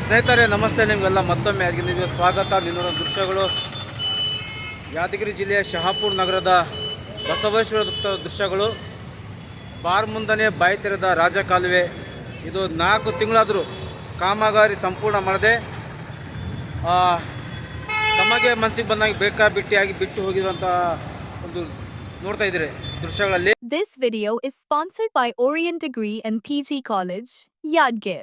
ಸ್ನೇಹಿತರೆ, ನಮಸ್ತೆ. ನಿಮಗೆಲ್ಲ ಮತ್ತೊಮ್ಮೆ ಯಾದಗಿರಿ ನಿಮಗೆ ಸ್ವಾಗತ. ನಿನ್ನೂರ ದೃಶ್ಯಗಳು ಯಾದಗಿರಿ ಜಿಲ್ಲೆಯ ಶಹಾಪುರ ನಗರದ ಬಸವೇಶ್ವರ ದೃಶ್ಯಗಳು. ಬಾರ್ ಮುಂದನೆ ಬಾಯಿ ತೆರೆದ ರಾಜ ಕಾಲುವೆ ಇದು ನಾಲ್ಕು ತಿಂಗಳಾದರೂ ಕಾಮಗಾರಿ ಸಂಪೂರ್ಣ ಮಾಡದೆ ತಮಗೆ ಮನಸ್ಸಿಗೆ ಬಂದಾಗ ಬೇಕಾಬಿಟ್ಟಿಯಾಗಿ ಬಿಟ್ಟು ಹೋಗಿರುವಂತಹ ಒಂದು ನೋಡ್ತಾ ಇದ್ದೀರಿ ದೃಶ್ಯಗಳಲ್ಲಿ. This video is sponsored by by degree and P G college Yadgir.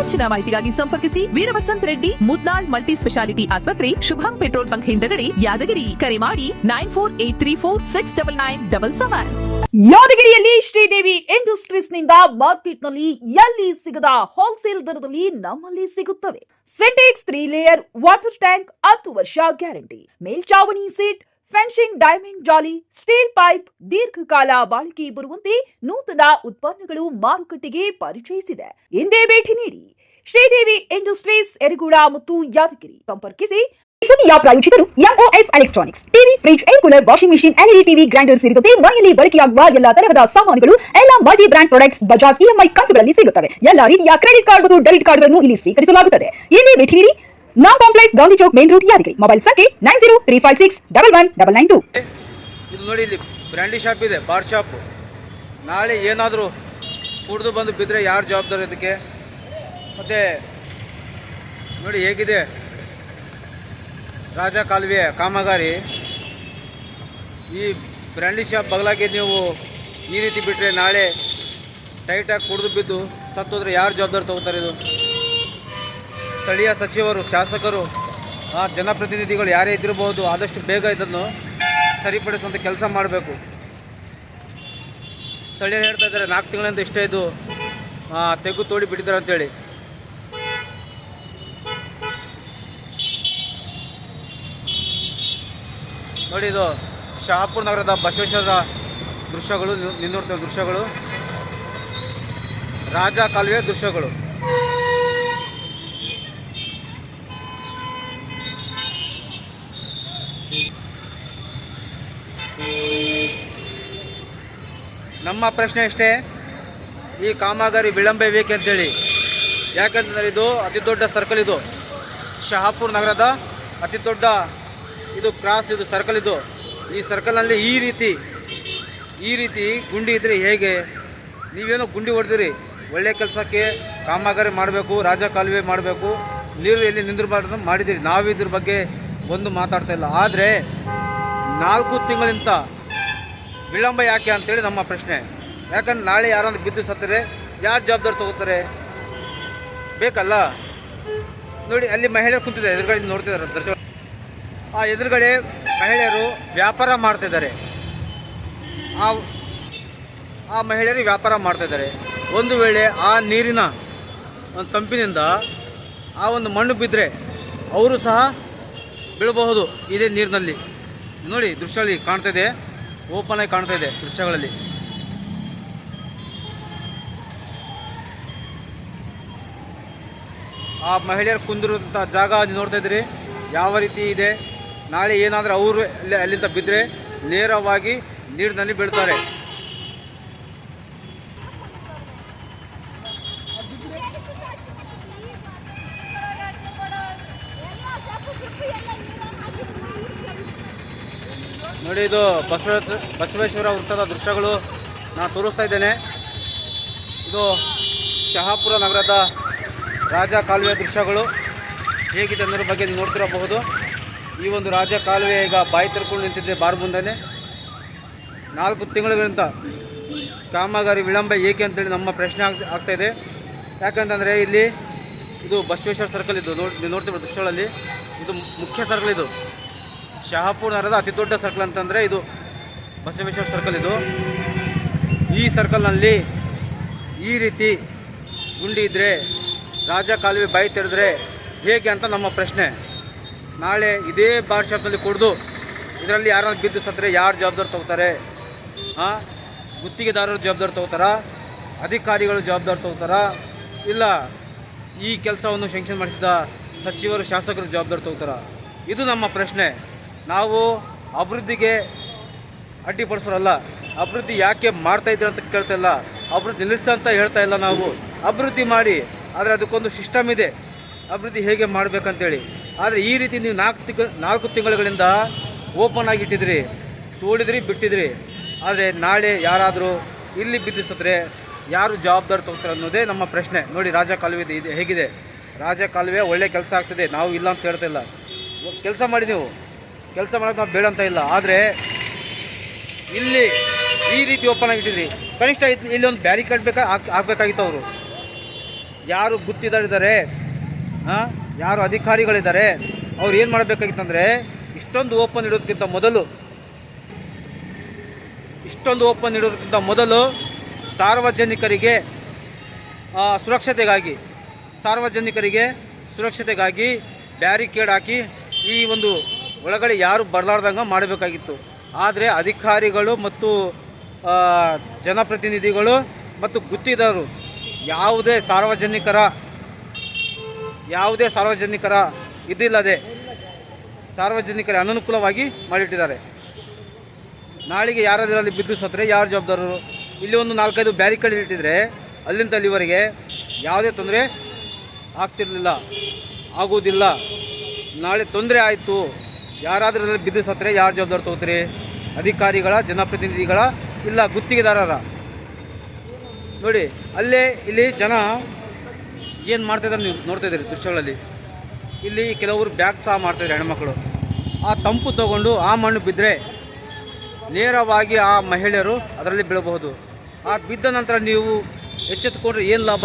ಹೆಚ್ಚಿನ ಮಾಹಿತಿಗಾಗಿ ಸಂಪರ್ಕಿಸಿ ವೀರವಸಂತ್ ರೆಡ್ಡಿ ಮುದ್ನಾಳ್ ಮಲ್ಟಿ ಸ್ಪೆಷಾಲಿಟಿ ಆಸ್ಪತ್ರೆ, ಶುಭಂ ಪೆಟ್ರೋಲ್ ಬಂಕ್ ಹಿಂದಗಡೆ, ಯಾದಗಿರಿ. ಕರೆ ಮಾಡಿ nine four eight three four six double nine double seven. ಯಾದಗಿರಿಯಲ್ಲಿ ಶ್ರೀದೇವಿ ಇಂಡಸ್ಟ್ರೀಸ್ನಿಂದ ಮಾರ್ಕೆಟ್ನಲ್ಲಿ ಎಲ್ಲಿ ಸಿಗದ ಹೋಲ್ಸೇಲ್ ದರದಲ್ಲಿ ನಮ್ಮಲ್ಲಿ ಸಿಗುತ್ತವೆ. Sintex three layer water tank ಹತ್ತು ವರ್ಷ ಗ್ಯಾರಂಟಿ. ಮೇಲ್ಚಾವಣಿ ಸೀಟ್ ಫೆನ್ಸಿಂಗ್ ಡೈಮಂಡ್ ಜಾಲಿ, ಸ್ಟೀಲ್ ಪೈಪ್, ದೀರ್ಘಕಾಲ ಬಾಳಿಕೆ ಬರುವಂತೆ ನೂತನ ಉತ್ಪನ್ನಗಳು ಮಾರುಕಟ್ಟೆಗೆ ಪರಿಚಯಿಸಿದೆ. ಹಿಂದೆ ಭೇಟಿ ನೀಡಿ ಶ್ರೀದೇವಿ ಇಂಡಸ್ಟ್ರೀಸ್, ಎರಿಗೂಡ ಮತ್ತು ಯಾದಗಿರಿ. ಸಂಪರ್ಕಿಸಿ ಸುದ್ದಿಯ ಪ್ರಾಯೋಜಕರು MOS electronics TV, fridge, air cooler, washing machine LED TV grinder ಸೇರಿದಂತೆ ಮನೆಯಲ್ಲಿ ಬಳಕೆಯಾಗುವ ಎಲ್ಲಾ ತರಹದ ಸಾಮಾನುಗಳು, ಎಲ್ಲಾ multi brand products, Bajaj EMI ಕಂತುಗಳಲ್ಲಿ ಸಿಗುತ್ತವೆ. ಎಲ್ಲಾ ರೀತಿಯ ಕ್ರೆಡಿಟ್ ಕಾರ್ಡ್ ಮತ್ತು ಡೆಬಿಟ್ ಕಾರ್ಡ್ಗಳನ್ನು ಇಲ್ಲಿ ಸ್ವೀಕರಿಸಲಾಗುತ್ತದೆ. ಇಲ್ಲಿ ಭೇಟಿ ನೀಡಿ ನಾನ್ complex Gandhi Chowk main road Yadgir mobile ಸಂಖ್ಯೆ nine zero three five six double one double nine two ಇದು ನೋಡಿ ಇಲ್ಲಿ ಬ್ರ್ಯಾಂಡಿ ಶಾಪ್ ಇದೆ ಬಾರ್ ಶಾಪ್ ನಾಳೆ ಏನಾದರೂ ಕುಡಿದು ಬಂದು ಬಿದ್ದರೆ ಯಾರು ಜವಾಬ್ದಾರಿ ಇದಕ್ಕೆ ಮತ್ತು ನೋಡಿ ಹೇಗಿದೆ? ರಾಜ ಕಾಲುವೆ, ಕಾಮಗಾರಿ. ಈ ಬ್ರ್ಯಾಂಡಿ ಶಾಪ್ ಬಗಲಾಗಿ ನೀವು ಈ ರೀತಿ ಬಿಟ್ಟರೆ ನಾಳೆ ಟೈಟಾಗಿ ಕುಡಿದು ಬಿದ್ದು ಸತ್ತೋದ್ರೆ ಯಾರು ಜವಾಬ್ದಾರಿ ತೊಗೋತಾರೆ ಇದು? ಸ್ಥಳೀಯ ಸಚಿವರು, ಶಾಸಕರು ಜನಪ್ರತಿನಿಧಿಗಳು ಯಾರೇ ಇದ್ದಿರಬಹುದು ಆದಷ್ಟು ಬೇಗ ಇದನ್ನು ಸರಿಪಡಿಸುವಂಥ ಕೆಲಸ ಮಾಡಬೇಕು. ಸ್ಥಳೀಯರು ಹೇಳ್ತಾ ಇದ್ದಾರೆ, ನಾಲ್ಕು ತಿಂಗಳಿಂದ ಇಷ್ಟೇ ಇದು ತೆಗು ತೋಡಿ ಬಿಟ್ಟಿದ್ದಾರೆ ಅಂತೇಳಿ. ನೋಡಿ ಇದು ಶಹಾಪುರ ನಗರದ ಬಸವೇಶ್ವರ ದೃಶ್ಯಗಳು ನೀವು ದೃಶ್ಯಗಳು. ರಾಜ ಕಾಲುವೆ ದೃಶ್ಯಗಳು. ನಮ್ಮ ಪ್ರಶ್ನೆ ಅಷ್ಟೇ ಈ ಕಾಮಗಾರಿ ವಿಳಂಬ ಬೇಕೆ ಅಂತೇಳಿ ಯಾಕಂತಂದರೆ ಇದು ಅತಿ ದೊಡ್ಡ ಸರ್ಕಲ್ ಇದು. ಶಹಾಪುರ ನಗರದ ಅತಿ ದೊಡ್ಡ ಇದು ಕ್ರಾಸ್ ಇದು ಸರ್ಕಲ್ ಇದು. ಈ ಸರ್ಕಲ್ನಲ್ಲಿ ಈ ರೀತಿ ಈ ರೀತಿ ಗುಂಡಿ ಇದ್ದರೆ ಹೇಗೆ? ನೀವೇನೋ ಗುಂಡಿ ಹೊಡೆದಿರಿ. ಒಳ್ಳೆ ಕೆಲಸಕ್ಕೆ ಕಾಮಗಾರಿ ಮಾಡಬೇಕು, ರಾಜ ಕಾಲುವೆ ಮಾಡಬೇಕು. ನೀರು ಎಲ್ಲಿ ನಿಂದಿರಬಾರ್ದು ಮಾಡಿದ್ದೀರಿ ನಾವು ಇದ್ರ ಬಗ್ಗೆ ಒಂದು ಮಾತಾಡ್ತಾ ಇಲ್ಲ. ಆದರೆ ನಾಲ್ಕು ತಿಂಗಳಿಂದ ವಿಳಂಬ ಯಾಕೆ ಅಂತೇಳಿ ನಮ್ಮ ಪ್ರಶ್ನೆ. ಯಾಕಂದ್ರೆ ನಾಳೆ ಯಾರಾದ್ರೂ ಬಿದ್ದು ಸತ್ತರೆ, ಯಾರು ಜವಾಬ್ದಾರಿ ತಗೋತಾರೆ? ಬೇಕಲ್ಲ? ನೋಡಿ, ಅಲ್ಲಿ ಮಹಿಳೆಯರು ಕುಂತಿದ್ದಾರೆ, ಎದುರುಗಡೆ ನೋಡ್ತಿದ್ದಾರೆ ದರ್ಶನ ಆ ಎದುರುಗಡೆ ಮಹಿಳೆಯರು ವ್ಯಾಪಾರ ಮಾಡ್ತಿದ್ದಾರೆ ಆ ಆ ಮಹಿಳೆಯರು ವ್ಯಾಪಾರ ಮಾಡ್ತಾಯಿದ್ದಾರೆ ಒಂದು ವೇಳೆ ಆ ನೀರಿನ ಒಂದು ತಂಪಿನಿಂದ ಆ ಒಂದು ಮಣ್ಣು ಬಿದ್ದರೆ ಅವರು ಸಹ ಬೀಳಬಹುದು ಇದೇ ನೀರಿನಲ್ಲಿ. ನೋಡಿ ದೃಶ್ಯದಲ್ಲಿ ಕಾಣ್ತಾ ಇದೆ. ಓಪನ್ ಆಗಿ ಕಾಣ್ತಾ ಇದೆ ದೃಶ್ಯಗಳಲ್ಲಿ. ಆ ಮಹಿಳೆಯರು ಕುಂದಿರುವಂಥ ಜಾಗ ನೋಡ್ತಾ ಇದ್ದೀರಿ. ಯಾವ ರೀತಿ ಇದೆ? ನಾಳೆ ಏನಾದರೂ ಅವರು ಅಲ್ಲಿ ಅಲ್ಲಿಂದ ಬಿದ್ದರೆ ನೇರವಾಗಿ ನೀರಿನಲ್ಲಿ ಬೀಳ್ತಾರೆ. ನೋಡಿ ಇದು ಬಸವ ಬಸವೇಶ್ವರ ವೃತ್ತದ ದೃಶ್ಯಗಳು ನಾನು ತೋರಿಸ್ತಾ ಇದ್ದೇನೆ. ಇದು ಶಹಾಪುರ ನಗರದ ರಾಜ ಕಾಲುವೆ ದೃಶ್ಯಗಳು. ಹೇಗಿದೆ ಅನ್ನೋದ್ರ ಬಗ್ಗೆ ನೀವು ನೋಡ್ತಿರಬಹುದು. ಈ ಒಂದು ರಾಜ ಕಾಲುವೆ ಈಗ ಬಾಯಿ ತರ್ಕೊಂಡು ನಿಂತಿದೆ ಬಾರ್ ಮುಂದೆ ನಾಲ್ಕು ತಿಂಗಳಿಗಿಂತ ಕಾಮಗಾರಿ ವಿಳಂಬ ಏಕೆ ಅಂತೇಳಿ ನಮ್ಮ ಪ್ರಶ್ನೆ ಆಗ್ ಆಗ್ತಾ ಇದೆ. ಯಾಕಂತಂದರೆ ಇಲ್ಲಿ ಇದು ಬಸವೇಶ್ವರ ಸರ್ಕಲ್ ಇದು ನೋಡಿ ನೀವು ನೋಡ್ತಿರೋ ದೃಶ್ಯಗಳಲ್ಲಿ ಇದು ಮುಖ್ಯ ಸರ್ಕಲ್ ಇದು. ಶಹಾಪುರ ನಗರದ ಅತಿ ದೊಡ್ಡ ಸರ್ಕಲ್ ಅಂತಂದರೆ ಇದು ಬಸವೇಶ್ವರ ಸರ್ಕಲ್ ಇದು. ಈ ಸರ್ಕಲ್ನಲ್ಲಿ ಈ ರೀತಿ ಗುಂಡಿ ಇದ್ದರೆ ರಾಜ ಕಾಲುವೆ ಬಾಯಿ ತೆರೆದ್ರೆ ಹೇಗೆ ಅಂತ ನಮ್ಮ ಪ್ರಶ್ನೆ. ನಾಳೆ ಇದೇ ಬಾರ್ ಶಾಪ್ನಲ್ಲಿ ಕುಡಿದು ಇದರಲ್ಲಿ ಯಾರನ್ನ ಬಿದ್ದು ಸತ್ತರೆ ಯಾರು ಜವಾಬ್ದಾರಿ ತಗೋತಾರೆ? ಹಾಂ ಗುತ್ತಿಗೆದಾರರು ಜವಾಬ್ದಾರಿ ತಗೋತಾರಾ? ಅಧಿಕಾರಿಗಳು ಜವಾಬ್ದಾರಿ ತಗೋತಾರಾ? ಇಲ್ಲ, ಈ ಕೆಲಸವನ್ನು ಶಂಕ್ಷನ್ ಮಾಡಿಸಿದ ಸಚಿವರು, ಶಾಸಕರು ಜವಾಬ್ದಾರಿ ತಗೋತಾರ? ಇದು ನಮ್ಮ ಪ್ರಶ್ನೆ. ನಾವು ಅಭಿವೃದ್ಧಿಗೆ ಅಡ್ಡಿಪಡಿಸೋರಲ್ಲ. ಅಭಿವೃದ್ಧಿ ಯಾಕೆ ಮಾಡ್ತಾ ಇದ್ದೀರ ಅಂತ ಕೇಳ್ತಾ ಇಲ್ಲ. ಅಭಿವೃದ್ಧಿ ನಿಲ್ಲಿಸ ಅಂತ ಹೇಳ್ತಾ ಇಲ್ಲ ನಾವು. ಅಭಿವೃದ್ಧಿ ಮಾಡಿ, ಆದರೆ ಅದಕ್ಕೊಂದು ಸಿಸ್ಟಮ್ ಇದೆ. ಅಭಿವೃದ್ಧಿ ಹೇಗೆ ಮಾಡಬೇಕಂತೇಳಿ. ಆದರೆ ಈ ರೀತಿ ನೀವು ನಾಲ್ಕು ತಿಂಗಳು ನಾಲ್ಕು ತಿಂಗಳುಗಳಿಂದ ಓಪನ್ ಆಗಿ ಇಟ್ಟಿದ್ರಿ ತೋಡಿದ್ರಿ, ಬಿಟ್ಟಿದ್ರಿ. ಆದರೆ ನಾಳೆ ಯಾರಾದರೂ ಇಲ್ಲಿ ಬಿದ್ದಿಸ್ತದ್ರೆ ಯಾರು ಜವಾಬ್ದಾರಿ ತಗೋತಾರೆ ಅನ್ನೋದೇ ನಮ್ಮ ಪ್ರಶ್ನೆ. ನೋಡಿ, ರಾಜ ಕಾಲುವೆ ಇದೆ ಇದೆ, ಹೇಗಿದೆ. ರಾಜ ಕಾಲುವೆ ಒಳ್ಳೆ ಕೆಲಸ ಆಗ್ತಿದೆ. ನಾವು ಇಲ್ಲ ಅಂತ ಹೇಳ್ತಾ ಇಲ್ಲ. ಕೆಲಸ ಮಾಡಿ ನೀವು. ಕೆಲಸ ಮಾಡೋದು ನಾವು ಬೇಡ ಅಂತ ಇಲ್ಲ. ಆದರೆ ಇಲ್ಲಿ ಈ ರೀತಿ ಓಪನ್ ಆಗಿಟ್ಟಿದ್ರಿ ಕನಿಷ್ಠ ಇಲ್ಲಿ ಒಂದು ಬ್ಯಾರಿಕೇಡ್ ಬೇಕಾ ಹಾಕ್ ಹಾಕ್ಬೇಕಾಗಿತ್ತು ಅವರು. ಯಾರು ಗುತ್ತಿದಾರಿದ್ದಾರೆ, ಹಾಂ? ಯಾರು ಅಧಿಕಾರಿಗಳಿದ್ದಾರೆ, ಅವ್ರು ಏನು ಮಾಡಬೇಕಾಗಿತ್ತಂದರೆ ಇಷ್ಟೊಂದು ಓಪನ್ ಇಡೋದಕ್ಕಿಂತ ಮೊದಲು ಇಷ್ಟೊಂದು ಓಪನ್ ಇಡೋದಕ್ಕಿಂತ ಮೊದಲು ಸಾರ್ವಜನಿಕರಿಗೆ ಸುರಕ್ಷತೆಗಾಗಿ ಸಾರ್ವಜನಿಕರಿಗೆ ಸುರಕ್ಷತೆಗಾಗಿ ಬ್ಯಾರಿಕೇಡ್ ಹಾಕಿ ಈ ಒಂದು ಒಳಗಡೆ ಯಾರು ಬರಲಾರ್ದಂಗೆ ಮಾಡಬೇಕಾಗಿತ್ತು. ಆದರೆ ಅಧಿಕಾರಿಗಳು ಮತ್ತು ಜನಪ್ರತಿನಿಧಿಗಳು ಮತ್ತು ಗುತ್ತಿದಾರರು ಯಾವುದೇ ಸಾರ್ವಜನಿಕರ ಯಾವುದೇ ಸಾರ್ವಜನಿಕರ ಇದಿಲ್ಲದೆ ಸಾರ್ವಜನಿಕರ ಅನನುಕೂಲವಾಗಿ ಮಾಡಿಟ್ಟಿದ್ದಾರೆ. ನಾಳೆಗೆ ಯಾರಾದ್ರಲ್ಲಿ ಬಿದ್ದು ಸತ್ತರೆ ಯಾರು ಜವಾಬ್ದಾರರು? ಇಲ್ಲಿ ಒಂದು ನಾಲ್ಕೈದು ಬ್ಯಾರಿಕೇಡ್ ಇಟ್ಟಿದ್ರೆ ಅಲ್ಲಿಂದ ಅಲ್ಲಿವರೆಗೆ ಯಾವುದೇ ತೊಂದರೆ ಆಗ್ತಿರಲಿಲ್ಲ, ಆಗುವುದಿಲ್ಲ. ನಾಳೆ ತೊಂದರೆ ಆಯಿತು. ಯಾರಾದರೂ ಅದರಲ್ಲಿ ಬಿದ್ದು ಸತ್ತರೆ, ಯಾರು ಜವಾಬ್ದಾರಿ ತಗೋತೀರಿ? ಅಧಿಕಾರಿಗಳ, ಜನಪ್ರತಿನಿಧಿಗಳ ಇಲ್ಲ ಗುತ್ತಿಗೆದಾರರ? ನೋಡಿ, ಅಲ್ಲೇ ಇಲ್ಲಿ ಜನ ಏನು ಮಾಡ್ತಿದ್ದಾರೆ ನೀವು ನೋಡ್ತಾ ಇದ್ದೀರಿ ದೃಶ್ಯಗಳಲ್ಲಿ? ಇಲ್ಲಿ ಕೆಲವರು ಬ್ಯಾಗ್ ಸಹ ಮಾಡ್ತಾಯಿದ್ದಾರೆ ಹೆಣ್ಮಕ್ಳು. ಆ ತಂಪು ತಗೊಂಡು ಆ ಮಣ್ಣು ಬಿದ್ದರೆ ನೇರವಾಗಿ ಆ ಮಹಿಳೆಯರು ಅದರಲ್ಲಿ ಬೀಳಬಹುದು. ಆ ಬಿದ್ದ ನಂತರ ನೀವು ಎಚ್ಚೆತ್ತುಕೊಂಡ್ರೆ ಏನು ಲಾಭ?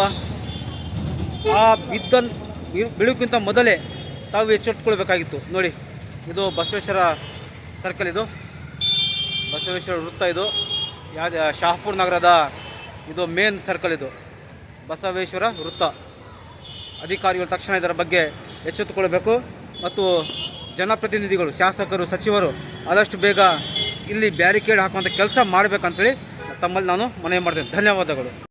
ಆ ಬಿದ್ದ ಬೀಳೋಕ್ಕಿಂತ ಮೊದಲೇ ತಾವು ಎಚ್ಚೆತ್ತುಕೊಳ್ಬೇಕಾಗಿತ್ತು. ನೋಡಿ ಇದು ಬಸವೇಶ್ವರ ಸರ್ಕಲ್ ಇದು. ಬಸವೇಶ್ವರ ವೃತ್ತ ಇದು. ಯಾವ್ದು ಶಾಹಪುರ ನಗರದ ಇದು ಮೇನ್ ಸರ್ಕಲ್ ಇದು. ಬಸವೇಶ್ವರ ವೃತ್ತ. ಅಧಿಕಾರಿಗಳು ತಕ್ಷಣ ಇದರ ಬಗ್ಗೆ ಎಚ್ಚೆತ್ತುಕೊಳ್ಳಬೇಕು ಮತ್ತು ಜನಪ್ರತಿನಿಧಿಗಳು, ಶಾಸಕರು, ಸಚಿವರು ಆದಷ್ಟು ಬೇಗ ಇಲ್ಲಿ ಬ್ಯಾರಿಕೇಡ್ ಹಾಕುವಂಥ ಕೆಲಸ ಮಾಡಬೇಕಂತೇಳಿ ತಮ್ಮಲ್ಲಿ ನಾನು ಮನವಿ ಮಾಡ್ತೇನೆ. ಧನ್ಯವಾದಗಳು.